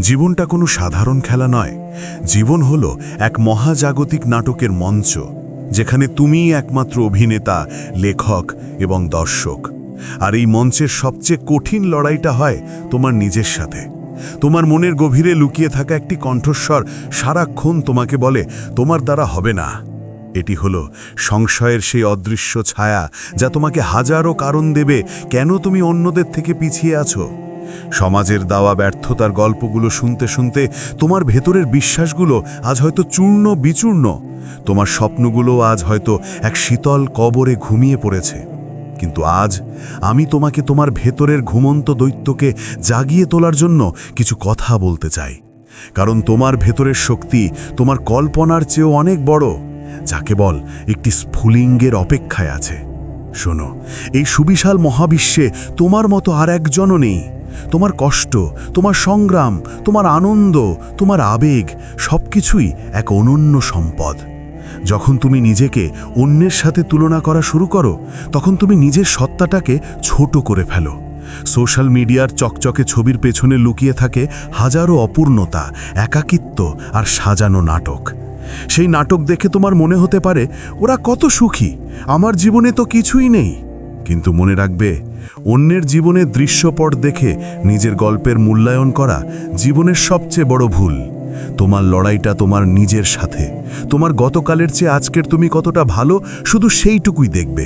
জীবনটা কোনো সাধারণ খেলা নয়। জীবন হলো এক মহাজাগতিক নাটকের মঞ্চ, যেখানে তুমিই একমাত্র অভিনেতা, লেখক এবং দর্শক। আর এই মঞ্চের সবচেয়ে কঠিন লড়াইটা হয় তোমার নিজের সাথে। তোমার মনের গভীরে লুকিয়ে থাকা একটি কণ্ঠস্বর সারাক্ষণ তোমাকে বলে, তোমার দ্বারা হবে না। এটি হলো সংশয়ের সেই অদৃশ্য ছায়া, যা তোমাকে হাজারো কারণ দেবে, কেন তুমি অন্যদের থেকে পিছিয়ে আছো? সমাজের দাওয়া ব্যর্থতার গল্পগুলো শুনতে শুনতে তোমার ভেতরের বিশ্বাসগুলো আজ হয়তো চূর্ণ বিচূর্ণ। তোমার স্বপ্নগুলো আজ হয়তো এক শীতল কবরে ঘুমিয়ে পড়েছে। কিন্তু আজ আমি তোমাকে তোমার ভেতরের ঘুমন্ত দৈত্যকে জাগিয়ে তোলার জন্য কিছু কথা বলতে চাই। কারণ তোমার ভেতরের শক্তি তোমার কল্পনার চেয়েও অনেক বড় যাকে বল একটি স্ফুলিঙ্গের অপেক্ষায় আছে। শোনো, এই সুবিশাল মহাবিশ্বে তোমার মতো আর একজনও নেই। তোমার কষ্ট, তোমার সংগ্রাম, তোমার আনন্দ, তোমার আবেগ সব কিছুই এক অনন্য সম্পদ। যখন তুমি নিজেকে অন্যের সাথে তুলনা করা শুরু করো, তখন তুমি নিজের সত্তাটাকে ছোট করে ফেলো। সোশ্যাল মিডিয়ার চকচকে ছবির পেছনে লুকিয়ে থাকে হাজারো অপূর্ণতা, একাকিত্ব আর সাজানো নাটক। সেই নাটক দেখে তোমার মনে হতে পারে, ওরা কত সুখী, আমার জীবনে তো কিছুই নেই। কিন্তু মনে রাখবে, অন্যের জীবনের দৃশ্যপট দেখে নিজের গল্পের মূল্যায়ন করা জীবনের সবচেয়ে বড় ভুল। তোমার লড়াইটা তোমার নিজের সাথে। তোমার গতকালের চেয়ে আজকের তুমি কতটা ভালো, শুধু সেইটুকুই দেখবে।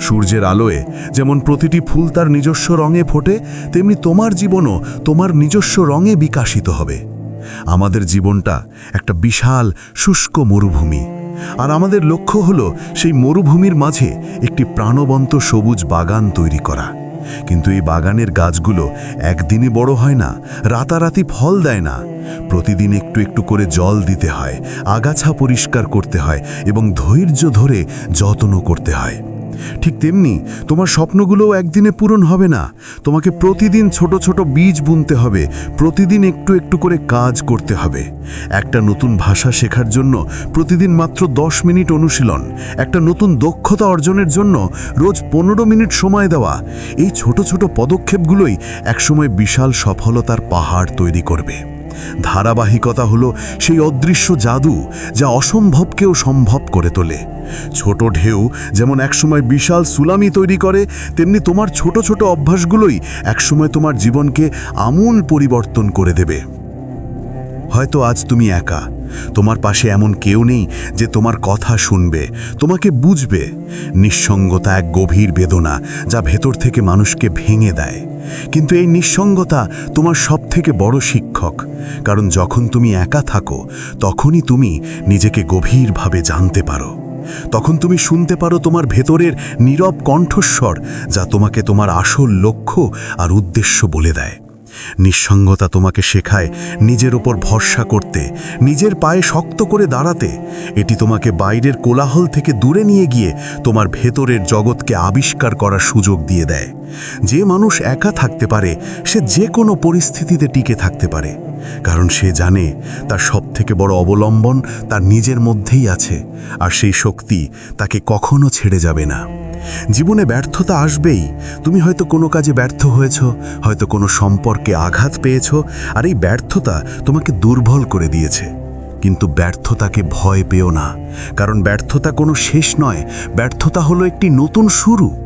সূর্যের আলোয় যেমন প্রতিটি ফুল তার নিজস্ব রঙে ফোটে, তেমনি তোমার জীবনও তোমার নিজস্ব রঙে বিকাশিত হবে। আমাদের জীবনটা একটা বিশাল, শুষ্ক মরুভূমি। আর আমাদের লক্ষ্য হল সেই মরুভূমির মাঝে একটি প্রাণবন্ত সবুজ বাগান তৈরি করা। কিন্তু এই বাগানের গাছগুলো একদিনে বড় হয় না, রাতারাতি ফল দেয় না। প্রতিদিন একটু একটু করে জল দিতে হয়, আগাছা পরিষ্কার করতে হয় এবং ধৈর্য ধরে যত্ন করতে হয়। ঠিক তেমনি তোমার স্বপ্নগুলোও একদিনে পূরণ হবে না। তোমাকে প্রতিদিন ছোট ছোট বীজ বুনতে হবে, প্রতিদিন একটু একটু করে কাজ করতে হবে। একটা নতুন ভাষা শেখার জন্য প্রতিদিন মাত্র দশ মিনিট অনুশীলন, একটা নতুন দক্ষতা অর্জনের জন্য রোজ পনেরো মিনিট সময় দেওয়া। এই ছোট ছোট পদক্ষেপগুলোই একসময় বিশাল সফলতার পাহাড় তৈরি করবে। ধারাবাহিকতা হলো সেই অদৃশ্য জাদু যা অসম্ভবকেও সম্ভব করে তোলে। ছোট ঢেউ যেমন একসময় বিশাল সুলামি তৈরি করে, তেমনি তোমার ছোট ছোট অভ্যাসগুলোই একসময় তোমার জীবনকে আমূল পরিবর্তন করে দেবে। হয়তো আজ তুমি একা, তোমার পাশে এমন কেউ নেই যে তোমার কথা শুনবে, তোমাকে বুঝবে। নিঃসঙ্গতা এক গভীর বেদনা যা ভেতর থেকে মানুষকে ভেঙে দেয়। কিন্তু এই নিঃসঙ্গতা তোমার সব থেকে বড় শিক্ষক। কারণ যখন তুমি একা থাকো, তখনই তুমি নিজেকে গভীরভাবে জানতে পারো। তখন তুমি শুনতে পারো তোমার ভেতরের নীরব কণ্ঠস্বর যা তোমাকে তোমার আসল লক্ষ্য আর উদ্দেশ্য বলে দেয়। নিঃসঙ্গতা তোমাকে শেখায়, নিজের ওপর ভরসা করতে, নিজের পায়ে শক্ত করে দাঁড়াতে। এটি তোমাকে বাইরের কোলাহল থেকে দূরে নিয়ে গিয়ে তোমার ভেতরের জগৎকে আবিষ্কার করার সুযোগ দিয়ে দেয়। যে মানুষ একা থাকতে পারে, সে যে কোনো পরিস্থিতিতে টিকে থাকতে পারে। কারণ সে জানে, তার সবথেকে বড় অবলম্বন তার নিজের মধ্যেই আছে, আর সেই শক্তি তাকে কখনো ছেড়ে যাবে না। জীবনে ব্যর্থতা আসবেই। তুমি হয়তো কোনো কাজে ব্যর্থ হয়েছ, হয়তো কোনো সম্পর্কে আঘাত পেয়েছ, আর এই ব্যর্থতা তোমাকে দুর্বল করে দিয়েছে। কিন্তু ব্যর্থতাকে ভয় পেও না, কারণ ব্যর্থতা কোনো শেষ নয়। ব্যর্থতা হলো একটি নতুন শুরু।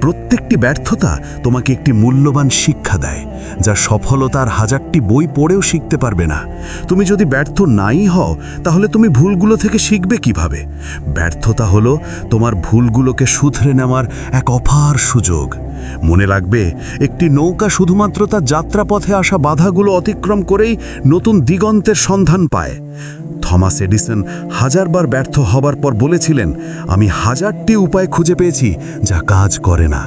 প্রত্যেকটি ব্যর্থতা তোমাকে একটি মূল্যবান শিক্ষা দেয়, যা সফলতার হাজারটি বই পড়েও শিখতে পারবে না। তুমি যদি ব্যর্থ নাই হও, তাহলে তুমি ভুলগুলো থেকে শিখবে কীভাবে? ব্যর্থতা হলো তোমার ভুলগুলোকে শুধরে নেওয়ার এক অপার সুযোগ। মনে লাগবে, একটি নৌকা শুধুমাত্র তার যাত্রাপথে আসা বাধাগুলো অতিক্রম করেই নতুন দিগন্তের সন্ধান পায়। থমাস এডিসন হাজারবার ব্যর্থ হবার পর বলেছিলেন, আমি হাজারটি উপায় খুঁজে পেয়েছি যা কাজ করে না।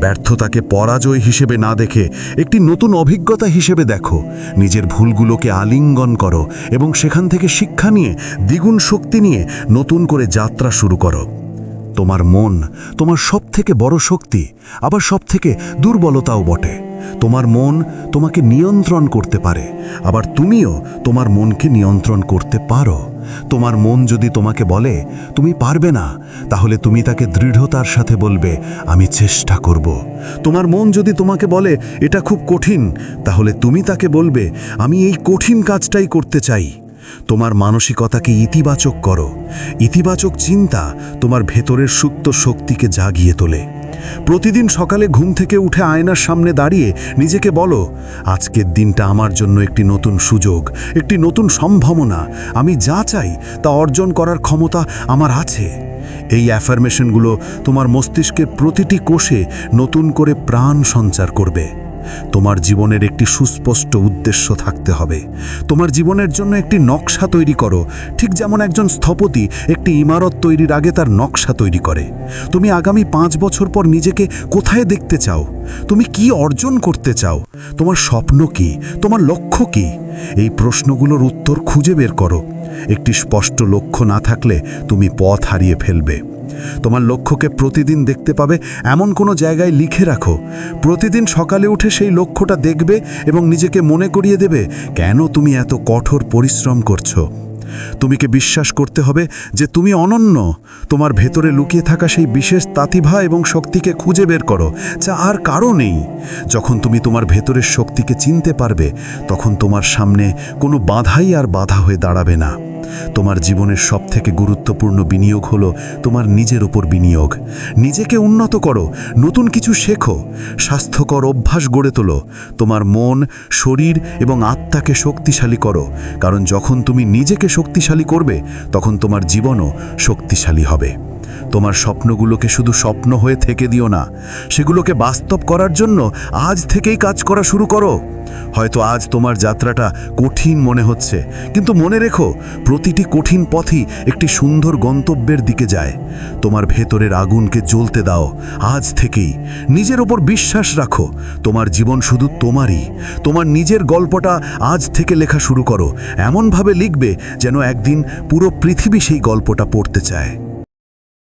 ব্যর্থতাকে পরাজয় হিসেবে না দেখে একটি নতুন অভিজ্ঞতা হিসেবে দেখো। নিজের ভুলগুলোকে আলিঙ্গন করো এবং সেখান থেকে শিক্ষা নিয়ে, দ্বিগুণ শক্তি নিয়ে নতুন করে যাত্রা শুরু করো। তোমার মন তোমার সবথেকে বড় শক্তি, আবার সবথেকে দুর্বলতাও বটে। তোমার মন তোমাকে নিয়ন্ত্রণ করতে পারে। আবার তুমিও তোমার মনকে নিয়ন্ত্রণ করতে পারো। তোমার মন যদি তোমাকে বলে, তুমি পারবে না, তাহলে তুমি তাকে দৃঢ়তার সাথে বলবে, আমি চেষ্টা করব। তোমার মন যদি তোমাকে বলে, এটা খুব কঠিন, তাহলে তুমি তাকে বলবে, আমি এই কঠিন কাজটাই করতে চাই। তোমার মানসিকতাকে ইতিবাচক করো। ইতিবাচক চিন্তা তোমার ভেতরের সুপ্ত শক্তিকে জাগিয়ে তোলে। প্রতিদিন সকালে ঘুম থেকে উঠে আয়নার সামনে দাঁড়িয়ে নিজেকে বলো, আজকের দিনটা আমার জন্য একটি নতুন সুযোগ, একটি নতুন সম্ভাবনা। আমি যা চাই তা অর্জন করার ক্ষমতা আমার আছে। এই অ্যাফার্মেশনগুলো তোমার মস্তিষ্কের প্রতিটি কোষে নতুন করে প্রাণ সঞ্চার করবে। তোমার জীবনের একটি সুস্পষ্ট উদ্দেশ্য থাকতে হবে। তোমার জীবনের জন্য একটি নকশা তৈরি করো। ঠিক যেমন একজন স্থপতি একটি ইমারত তৈরির আগে তার নকশা তৈরি করে। তুমি আগামী পাঁচ বছর পর নিজেকে কোথায় দেখতে চাও? তুমি কি অর্জন করতে চাও? তোমার স্বপ্ন কি? তোমার লক্ষ্য কি? এই প্রশ্নগুলোর উত্তর খুঁজে বের করো। একটি স্পষ্ট লক্ষ্য না থাকলে তুমি পথ হারিয়ে ফেলবে। তোমার লক্ষ্যকে প্রতিদিন দেখতে পাবে, এমন কোনো জায়গায় লিখে রাখো। প্রতিদিন সকালে উঠে সেই লক্ষ্যটা দেখবে এবং নিজেকে মনে করিয়ে দেবে, কেন তুমি এত কঠোর পরিশ্রম করছ? তুমিকে বিশ্বাস করতে হবে যে তুমি অনন্য। তোমার ভেতরে লুকিয়ে থাকা সেই বিশেষ তাতিভা এবং শক্তিকে খুঁজে বের করো, যা আর কারও নেই। যখন তুমি তোমার ভেতরের শক্তিকে চিনতে পারবে, তখন তোমার সামনে কোনো বাধাই আর বাধা হয়ে দাঁড়াবে না। তোমার জীবনের সবথেকে গুরুত্বপূর্ণ বিনিয়োগ হলো তোমার নিজের ওপর বিনিয়োগ। নিজেকে উন্নত করো, নতুন কিছু শেখো, স্বাস্থ্যকর অভ্যাস গড়ে তোলো, তোমার মন, শরীর এবং আত্মাকে শক্তিশালী করো, কারণ যখন তুমি নিজেকে শক্তিশালী করবে, তখন তোমার জীবনও শক্তিশালী হবে। তোমার স্বপ্নগুলোকে শুধু স্বপ্ন হয়ে থেকে দিও না, সেগুলোকে বাস্তব করার জন্য আজ থেকেই কাজ করা শুরু করো। হয়তো আজ তোমার যাত্রাটা কঠিন মনে হচ্ছে। কিন্তু মনে রেখো, প্রতিটি কঠিন পথই একটি সুন্দর গন্তব্যের দিকে যায়। তোমার ভেতরের আগুনকে জ্বলতে দাও, আজ থেকেই। নিজের ওপর বিশ্বাস রাখো, তোমার জীবন শুধু তোমারই। তোমার নিজের গল্পটা আজ থেকে লেখা শুরু করো। এমনভাবে লিখবে যেন একদিন পুরো পৃথিবী সেই গল্পটা পড়তে চায়।